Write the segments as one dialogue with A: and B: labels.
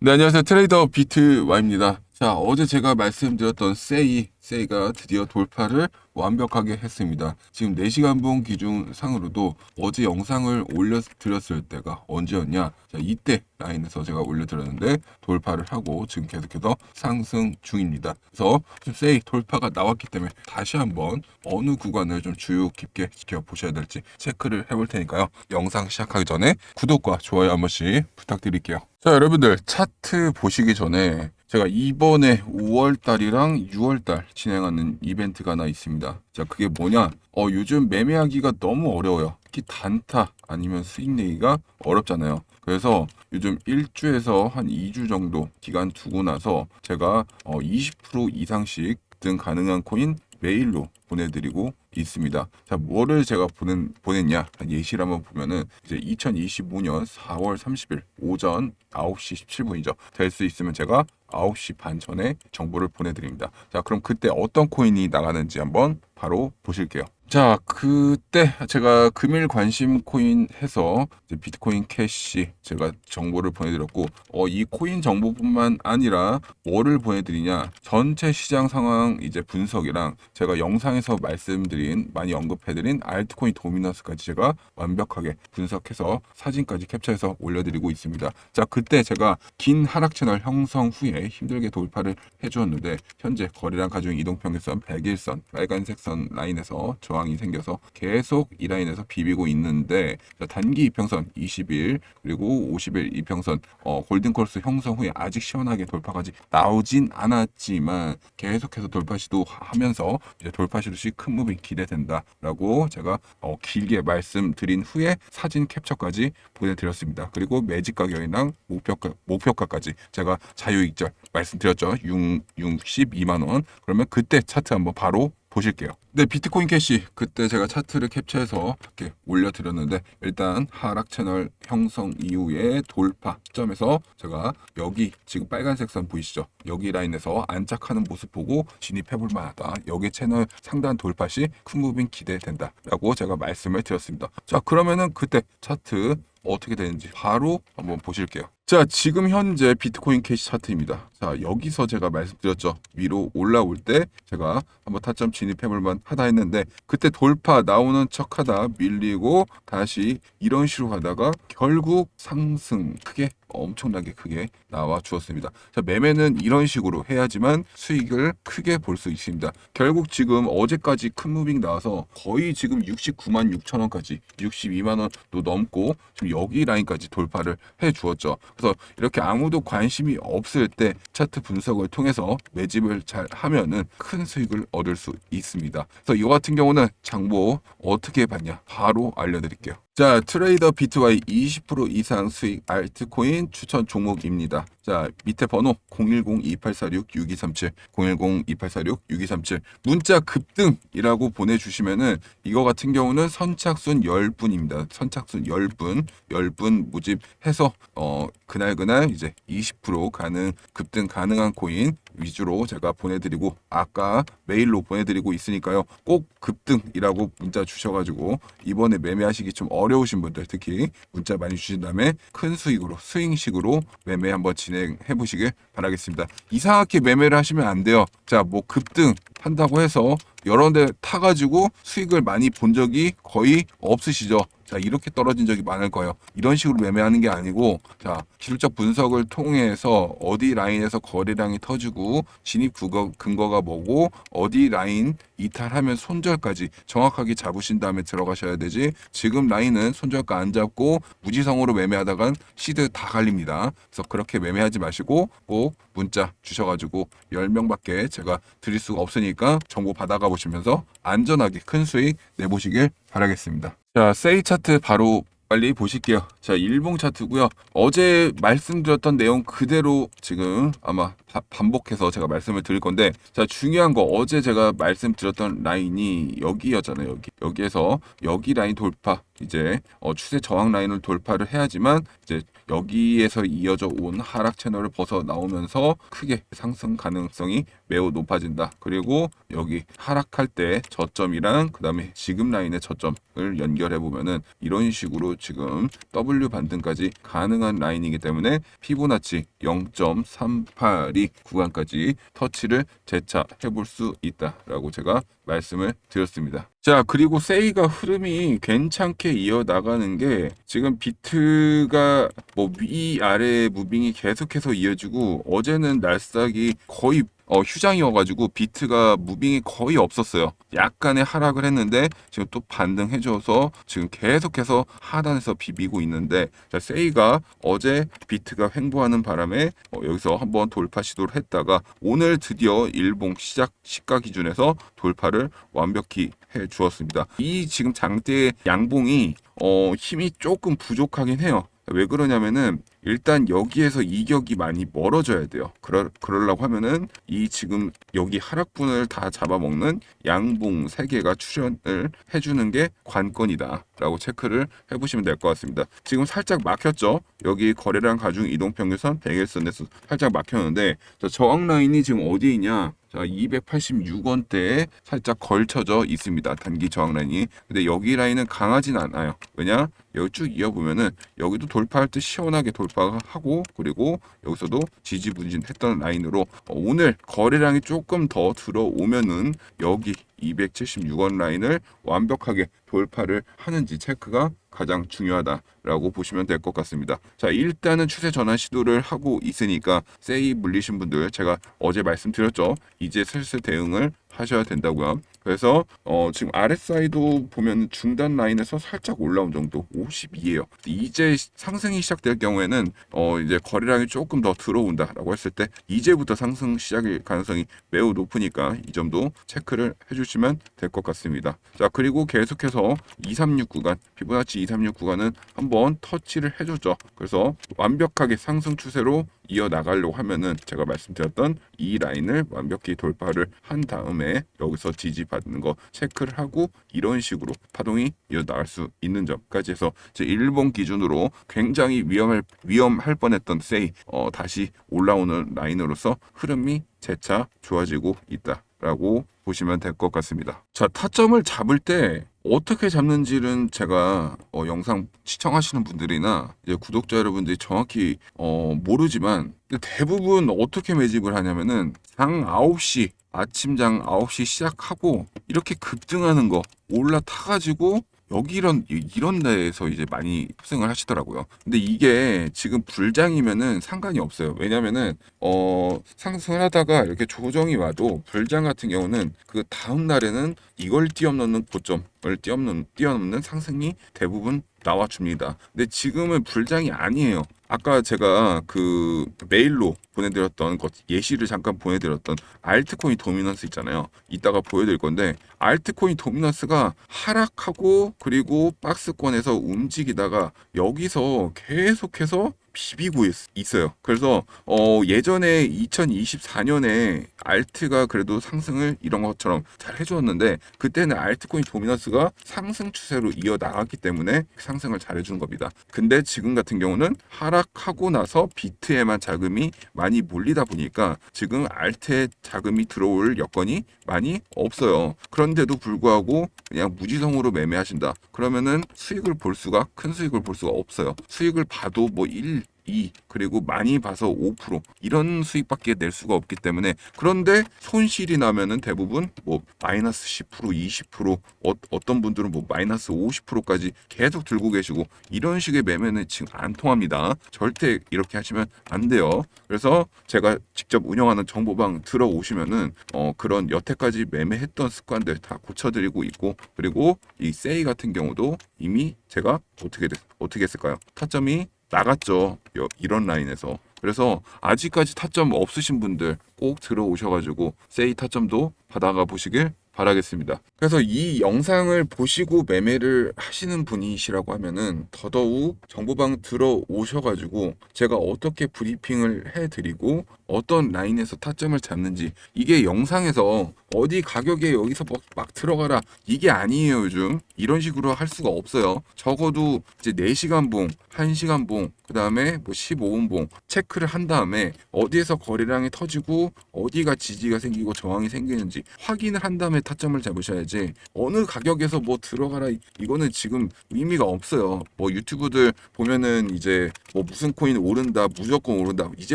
A: 네, 안녕하세요. 트레이더 비트 와입니다. 자, 어제 제가 말씀드렸던 세이, 세이가 드디어 돌파를 완벽하게 했습니다. 지금 4시간 분 기준 상으로도 어제 영상을 올려드렸을 때가 언제였냐? 자, 이때 라인에서 제가 올려드렸는데 돌파를 하고 지금 계속해서 상승 중입니다. 그래서 지금 세이 돌파가 나왔기 때문에 다시 한번 어느 구간을 좀 주요 깊게 지켜보셔야 될지 체크를 해볼 테니까요. 영상 시작하기 전에 구독과 좋아요 한 번씩 부탁드릴게요. 자, 여러분들 차트 보시기 전에 제가 이번에 5월 달이랑 6월 달 진행하는 이벤트가 하나 있습니다. 자, 그게 뭐냐? 어, 요즘 매매하기가 너무 어려워요. 특히 단타 아니면 수익 내기가 어렵잖아요. 그래서 요즘 1주에서 한 2주 정도 기간 두고 나서 제가 어, 20% 이상씩 등 가능한 코인 메일로 보내드리고 있습니다. 자, 뭐를 제가 보낸, 보냈냐? 한 예시를 한번 보면은 이제 2025년 4월 30일 오전 9시 17분이죠. 될 수 있으면 제가 9시 반 전에 정보를 보내드립니다. 자, 그럼 그때 어떤 코인이 나가는지 한번 바로 보실게요. 자, 그때 제가 금일 관심 코인 해서 비트코인 캐시 제가 정보를 보내드렸고, 어, 이 코인 정보뿐만 아니라 뭐를 보내드리냐, 전체 시장 상황 이제 분석이랑 제가 영상에서 말씀드린 많이 언급해드린 알트코인 도미너스까지 제가 완벽하게 분석해서 사진까지 캡처해서 올려드리고 있습니다. 자, 그때 제가 긴 하락 채널 형성 후에 힘들게 돌파를 해주었는데 현재 거래량 가중 이동평균선 100일선 빨간색 선 라인에서 저 항이 생겨서 계속 이 라인에서 비비고 있는데 자, 단기 이평선 20일 그리고 50일 이평선 어, 골든콜스 형성 후에 아직 시원하게 돌파까지 나오진 않았지만 계속해서 돌파 시도하면서 이제 돌파 시도 시 큰 무빙 기대된다라고 제가 어, 길게 말씀드린 후에 사진 캡처까지 보내드렸습니다. 그리고 매직 가격이랑 목표가 목표가까지 제가 자유익절 말씀드렸죠. 6, 62만 원. 그러면 그때 차트 한번 바로 보실게요. 네, 비트코인 캐시 그때 제가 차트를 캡처해서 이렇게 올려드렸는데 일단 하락 채널 형성 이후에 돌파 시점에서 제가 여기 지금 빨간색 선 보이시죠? 여기 라인에서 안착하는 모습 보고 진입해볼 만하다. 여기 채널 상단 돌파 시 큰 무빙 기대된다라고 제가 말씀을 드렸습니다. 자, 그러면은 그때 차트 어떻게 되는지 바로 한번 보실게요. 자, 지금 현재 비트코인 캐시 차트입니다. 자, 여기서 제가 말씀드렸죠. 위로 올라올 때 제가 한번 타점 진입해볼 만 하다 했는데 그때 돌파 나오는 척 하다 밀리고 다시 이런 식으로 가다가 결국 상승 크게 엄청나게 크게 나와 주었습니다. 자, 매매는 이런 식으로 해야지만 수익을 크게 볼 수 있습니다. 결국 지금 어제까지 큰 무빙 나와서 거의 지금 69만 6천 원까지 62만 원도 넘고 지금 여기 라인까지 돌파를 해 주었죠. 그래서 이렇게 아무도 관심이 없을 때 차트 분석을 통해서 매집을 잘 하면은 큰 수익을 얻을 수 있습니다. 그래서 이거 같은 경우는 장보 어떻게 받냐 바로 알려드릴게요. 자, 트레이더 비트와이 20% 이상 수익 알트코인 추천 종목입니다. 자, 밑에 번호 010-2846-6237, 010-2846-6237. 문자 급등이라고 보내주시면은 이거 같은 경우는 선착순 10분입니다. 선착순 10분, 10분 모집해서 어, 그날 그날 이제 20% 가능, 급등 가능한 코인 위주로 제가 보내드리고 아까 메일로 보내드리고 있으니까요. 꼭 급등이라고 문자 주셔가지고 이번에 매매하시기 좀 어려우신 분들 특히 문자 많이 주신 다음에 큰 수익으로 스윙식으로 매매 한번 진행해 보시길 바라겠습니다. 이상하게 매매를 하시면 안 돼요. 자, 뭐 급등 한다고 해서 여러 대 타가지고 수익을 많이 본 적이 거의 없으시죠. 자, 이렇게 떨어진 적이 많을 거예요. 이런 식으로 매매하는 게 아니고, 자, 기술적 분석을 통해서 어디 라인에서 거래량이 터지고, 진입 근거, 근거 가 뭐고, 어디 라인 이탈하면 손절까지 정확하게 잡으신 다음에 들어가셔야 되지, 지금 라인은 손절가 안 잡고, 무지성으로 매매하다간 시드 다 갈립니다. 그래서 그렇게 매매하지 마시고, 꼭 문자 주셔가지고, 10명밖에 제가 드릴 수가 없으니까 정보 받아가 보시면서 안전하게 큰 수익 내보시길 바라겠습니다. 자, 세이 차트 바로 빨리 보실게요. 자, 일봉 차트고요. 어제 말씀드렸던 내용 그대로 지금 아마 바- 반복해서 제가 말씀을 드릴 건데, 자, 중요한 거 어제 제가 말씀드렸던 라인이 여기였잖아요. 여기 여기에서 여기 라인 돌파 이제 어, 추세 저항 라인을 돌파를 해야지만 이제 여기에서 이어져 온 하락 채널을 벗어 나오면서 크게 상승 가능성이 매우 높아진다. 그리고 여기 하락할 때 저점이랑 그 다음에 지금 라인의 저점을 연결해 보면은 이런 식으로 지금 W 반등까지 가능한 라인이기 때문에 피보나치 0.382 구간까지 터치를 재차 해 볼 수 있다라고 제가 말씀을 드렸습니다. 자, 그리고 세이가 흐름이 괜찮게 이어 나가는 게 지금 비트가 뭐 위아래 무빙이 계속해서 이어지고 어제는 날싹이 거의 어, 휴장이어가지고 비트가 무빙이 거의 없었어요. 약간의 하락을 했는데 지금 또 반등해줘서 지금 계속해서 하단에서 비비고 있는데 자, 세이가 어제 비트가 횡보하는 바람에 어, 여기서 한번 돌파 시도를 했다가 오늘 드디어 일봉 시작 시가 기준에서 돌파를 완벽히 해 주었습니다. 이 지금 장대의 양봉이 어, 힘이 조금 부족하긴 해요. 왜 그러냐면은 일단 여기에서 이격이 많이 멀어져야 돼요. 그러, 그러려고 하면은 이 지금 여기 하락분을 다 잡아먹는 양봉 세 개가 출현을 해주는 게 관건이다. 라고 체크를 해보시면 될 것 같습니다. 지금 살짝 막혔죠? 여기 거래량 가중 이동평균선 100일선에서 살짝 막혔는데 자, 저항 라인이 지금 어디에 있냐? 자, 286원대에 살짝 걸쳐져 있습니다. 단기 저항 라인이. 근데 여기 라인은 강하진 않아요. 왜냐? 여기 쭉 이어보면은 여기도 돌파할 때 시원하게 돌 파하고 그리고 여기서도 지지부진했던 라인으로 어, 오늘 거래량이 조금 더 들어오면은 여기 276원 라인을 완벽하게 돌파를 하는지 체크가 가장 중요하다라고 보시면 될 것 같습니다. 자, 일단은 추세 전환 시도를 하고 있으니까 세이 물리신 분들 제가 어제 말씀드렸죠. 이제 슬슬 대응을 하셔야 된다고요. 그래서 어, 지금 RSI도 보면 중단 라인에서 살짝 올라온 정도 52예요. 이제 상승이 시작될 경우에는 어, 이제 거래량이 조금 더 들어온다라고 했을 때 이제부터 상승 시작일 가능성이 매우 높으니까 이 점도 체크를 해주시면 될 것 같습니다. 자 그리고 계속해서 236 구간 피보나치 236 구간은 한번 터치를 해줬죠. 그래서 완벽하게 상승 추세로 이어 나가려고 하면은 제가 말씀드렸던 이 라인을 완벽히 돌파를 한 다음에 여기서 지지 받는 거 체크를 하고 이런 식으로 파동이 이어 나갈 수 있는 점까지 해서 제 일본 기준으로 굉장히 위험할 위험할 뻔했던 세이 어, 다시 올라오는 라인으로서 흐름이 재차 좋아지고 있다 라고 보시면 될 것 같습니다. 자 타점을 잡을 때 어떻게 잡는지는 제가 어, 영상 시청하시는 분들이나 이제 구독자 여러분들이 정확히 어, 모르지만 대부분 어떻게 매집을 하냐면은 장 9시 아침장 9시 시작하고 이렇게 급등하는 거 올라타가지고 여기 이런 이런 데에서 이제 많이 탑승을 하시더라고요. 근데 이게 지금 불장이면은 상관이 없어요. 왜냐면은 어 상승을 하다가 이렇게 조정이 와도 불장 같은 경우는 그 다음 날에는 이걸 뛰어넘는 고점을 뛰어넘는 뛰어넘는 상승이 대부분 나와줍니다. 근데 지금은 불장이 아니에요. 아까 제가 그 메일로 보내드렸던 것 예시를 잠깐 보내드렸던 알트코인 도미넌스 있잖아요. 이따가 보여드릴 건데 알트코인 도미넌스가 하락하고 그리고 박스권에서 움직이다가 여기서 계속해서 비비고 있, 있어요. 그래서 어 예전에 2024년에 알트가 그래도 상승을 이런 것처럼 잘 해주었는데 그때는 알트코인 도미넌스가 상승 추세로 이어 나갔기 때문에 상승을 잘 해주는 겁니다. 근데 지금 같은 경우는 하락하고 나서 비트에만 자금이 많이 몰리다 보니까 지금 알트에 자금이 들어올 여건이 많이 없어요. 그런데도 불구하고 그냥 무지성으로 매매하신다. 그러면은 수익을 볼 수가 큰 수익을 볼 수가 없어요. 수익을 봐도 뭐 1, 2 그리고 많이 봐서 5% 이런 수익밖에 낼 수가 없기 때문에 그런데 손실이 나면은 대부분 뭐 마이너스 10% 20% 어, 어떤 분들은 뭐 마이너스 50%까지 계속 들고 계시고 이런 식의 매매는 지금 안 통합니다. 절대 이렇게 하시면 안 돼요. 그래서 제가 직접 운영하는 정보방 들어오시면은 어 그런 여태까지 매매했던 습관들 다 고쳐드리고 있고 그리고 이 세이 같은 경우도 이미 제가 어떻게 됐, 어떻게 했을까요? 타점이 나갔죠. 여- 이런 라인에서. 그래서 아직까지 타점 없으신 분들 꼭 들어오셔가지고 세이 타점도 받아가 보시길 바라겠습니다. 그래서 이 영상을 보시고 매매를 하시는 분이시라고 하면은 더더욱 정보방 들어오셔가지고 제가 어떻게 브리핑을 해드리고 어떤 라인에서 타점을 잡는지 이게 영상에서 어디 가격에 여기서 막, 막 들어가라 이게 아니에요 요즘 이런 식으로 할 수가 없어요 적어도 이제 4시간 봉 1시간 봉그 다음에 뭐 15분 봉 체크를 한 다음에 어디에서 거래량이 터지고 어디가 지지가 생기고 저항이 생기는지 확인을 한 다음에 타점을 잡으셔야지. 어느 가격에서 뭐 들어가라 이거는 지금 의미가 없어요. 뭐 유튜브들 보면은 이제 뭐 무슨 코인 오른다 무조건 오른다. 이제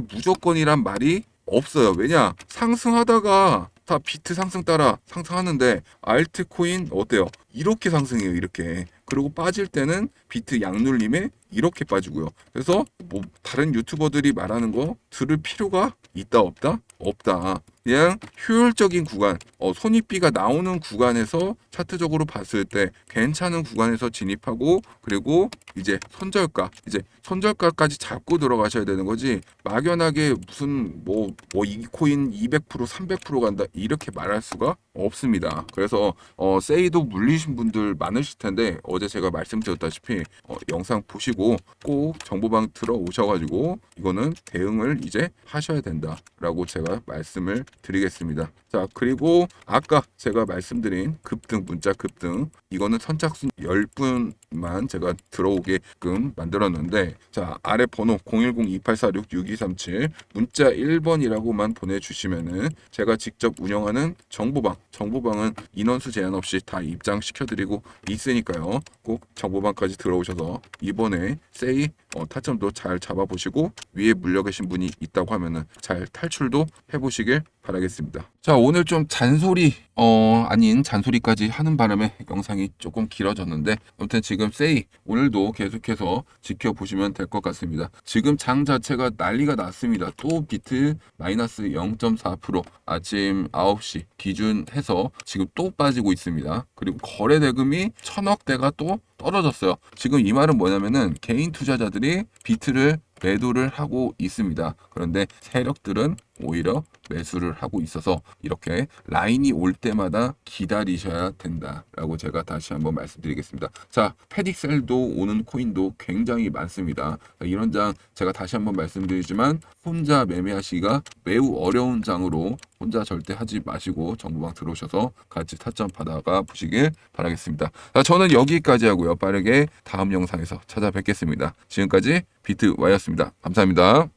A: 무조건이란 말이 없어요. 왜냐? 상승하다가 다 비트 상승 따라 상승하는데 알트코인 어때요? 이렇게 상승해요 이렇게. 그리고 빠질 때는 비트 양눌림에 이렇게 빠지고요. 그래서 뭐 다른 유튜버들이 말하는 거 들을 필요가 있다 없다? 없다 그냥 효율적인 구간 어, 손익비가 나오는 구간에서 차트적으로 봤을 때 괜찮은 구간에서 진입하고 그리고 이제 손절가 이제 손절가까지 잡고 들어가셔야 되는 거지 막연하게 무슨 뭐뭐 이 코인 200% 300% 간다 이렇게 말할 수가 없습니다. 그래서 어 세이도 물리신 분들 많으실 텐데 어제 제가 말씀드렸다시피 어, 영상 보시고 꼭 정보방 들어오셔가지고 이거는 대응을 이제 하셔야 된다라고 제가 말씀을 드리겠습니다. 자 그리고 아까 제가 말씀드린 급등 문자 급등 이거는 선착순 10분만 제가 들어오게끔 만들었는데 자 아래 번호 010-2846-6237 문자 1번이라고만 보내주시면은 제가 직접 운영하는 정보방 정보방은 인원수 제한 없이 다 입장시켜드리고 있으니까요 꼭 정보방까지 들어오셔서 이번에 세이 어, 타점도 잘 잡아보시고 위에 물려 계신 분이 있다고 하면은 잘 탈출도 해보시길 바라겠습니다. 자 오늘 좀 잔소리 어 아닌 잔소리까지 하는 바람에 영상이 조금 길어졌는데 아무튼 지금 세이 오늘도 계속해서 지켜보시면 될 것 같습니다. 지금 장 자체가 난리가 났습니다. 또 비트 마이너스 0.4% 아침 9시 기준 해서 지금 또 빠지고 있습니다. 그리고 거래 대금이 천억대가 또 떨어졌어요. 지금 이 말은 뭐냐면은 개인 투자자들이 비트를 매도를 하고 있습니다. 그런데 세력들은 오히려 매수를 하고 있어서 이렇게 라인이 올 때마다 기다리셔야 된다라고 제가 다시 한번 말씀드리겠습니다. 자, 페딕셀도 오는 코인도 굉장히 많습니다. 자, 이런 장 제가 다시 한번 말씀드리지만 혼자 매매하시기가 매우 어려운 장으로 혼자 절대 하지 마시고 정보방 들어오셔서 같이 타점 받아가 보시길 바라겠습니다. 자, 저는 여기까지 하고요. 빠르게 다음 영상에서 찾아뵙겠습니다. 지금까지 비트 와이였습니다. 감사합니다.